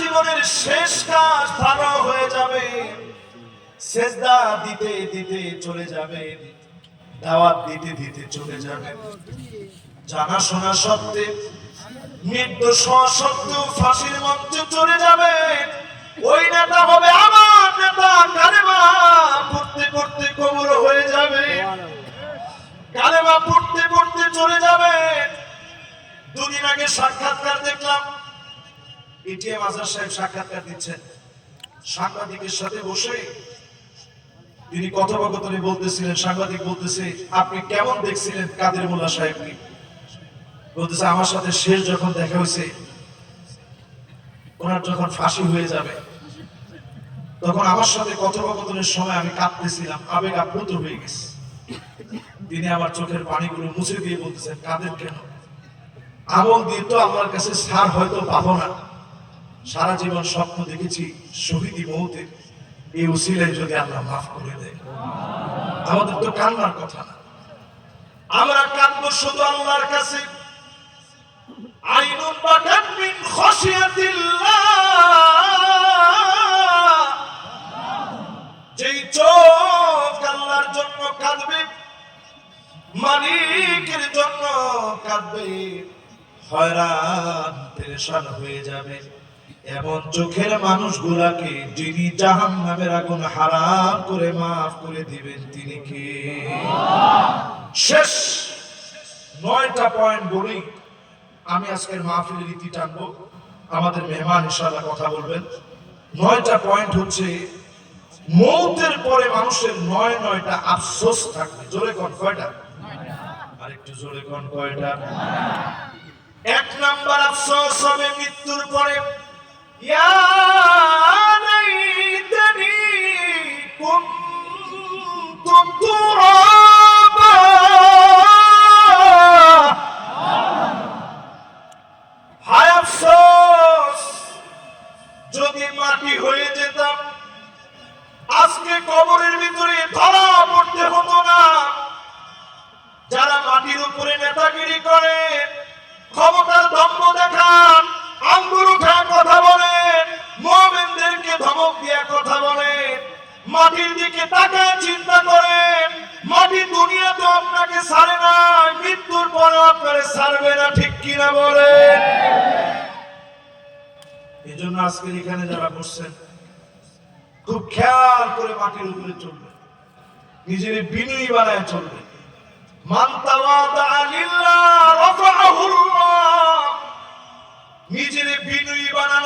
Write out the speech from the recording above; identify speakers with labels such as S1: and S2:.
S1: জীবনের শেষ কাজ ভালো হয়ে যাবে। সেজদা দিতে দিতে চলে যাবে দাওয়াত দিতে দিতে চলে যাবে জানা শোনা সত্ত্বে, নির্দোষ সত্ত্বেও ফাঁসির মঞ্চে চলে যাবে ওই নেতা হবে আমার নেতা, কালেমা পড়তে পড়তে কোমর হয়ে যাবে কালেমা পড়তে পড়তে চলে যাবে দুদিন আগে সাক্ষাৎকার দেখলাম এটিএম আজাদ সাহেব সাক্ষাৎকার দিচ্ছেন। সাংবাদিকের সাথে বসে তিনি কথোপকথনে বলতেছিলেন, সাংবাদিক বলতেছে, আপনি কেমন দেখছিলেন কাদের মোল্লা সাহেবকে? বলতেছে, আমার সাথে শেষ যখন দেখা হয়েছে, ওনার যখন ফাঁসি হয়ে যাবে, তখন আমার সাথে কথোপকথনের সময় আমি কাঁদতেছিলাম, আবেগ আপ্লুত হয়ে গেছে। তিনি আমার চোখের পানিগুলো মুছে দিয়ে বলতেছেন কাদের কেন? আমল দিয়ে তো আমার কাছে সার হয়তো পাবো না। সারা জীবন স্বপ্ন দেখেছি শহীদি মৌতের এই উসিলায় যদি আল্লাহ মাফ করে দেয়। আমাদের তো কান্নার কথা না। আমরা কাঁদবো শুধু আল্লাহর কাছে। আইনুন বাকাত মিন যেই চোখ আল্লাহর জন্য কাঁদবে, মালিকের জন্য কাঁদবে, হয়রান, পেরেশান হয়ে যাবে। এমন চোখের মানুষগুলাকে যিনি জাহান নামের আগুন হারাম করে মাফ করে দিবেন, তিনি কে? শেষ! নয়টা পয়েন্ট বলেই আমি আজকের মাহফিলের রীতি টানবো। আমাদের মেহমান ইনশাআল্লাহ কথা বলবেন। নয়টা পয়েন্ট হচ্ছে, মৌতের পরে মানুষের নয় নয়টা আফসোস থাকবে। জোরে কন, কয়টা? আরেকটু জোরে কন, কয়টা? এক নাম্বার আফসোস হবে মৃত্যুর পরে। যদি মাটি হয়ে যেতাম আজকে কবরের ভিতরে মাটির দিকে তাকায় চিন্তা করেন, মাটি দুনিয়া তো আপনাকে ছাড়ে না, মৃত্যুর পরে আপনাকে ছাড়বে না, ঠিক কিনা বলেন? এই জন্য আজকে এখানে যারা বসছেন, খুব খেয়াল করে মাটির উপরে চলবে নিজের বিনয়ী বানায় চলবে মান তাওয়াদা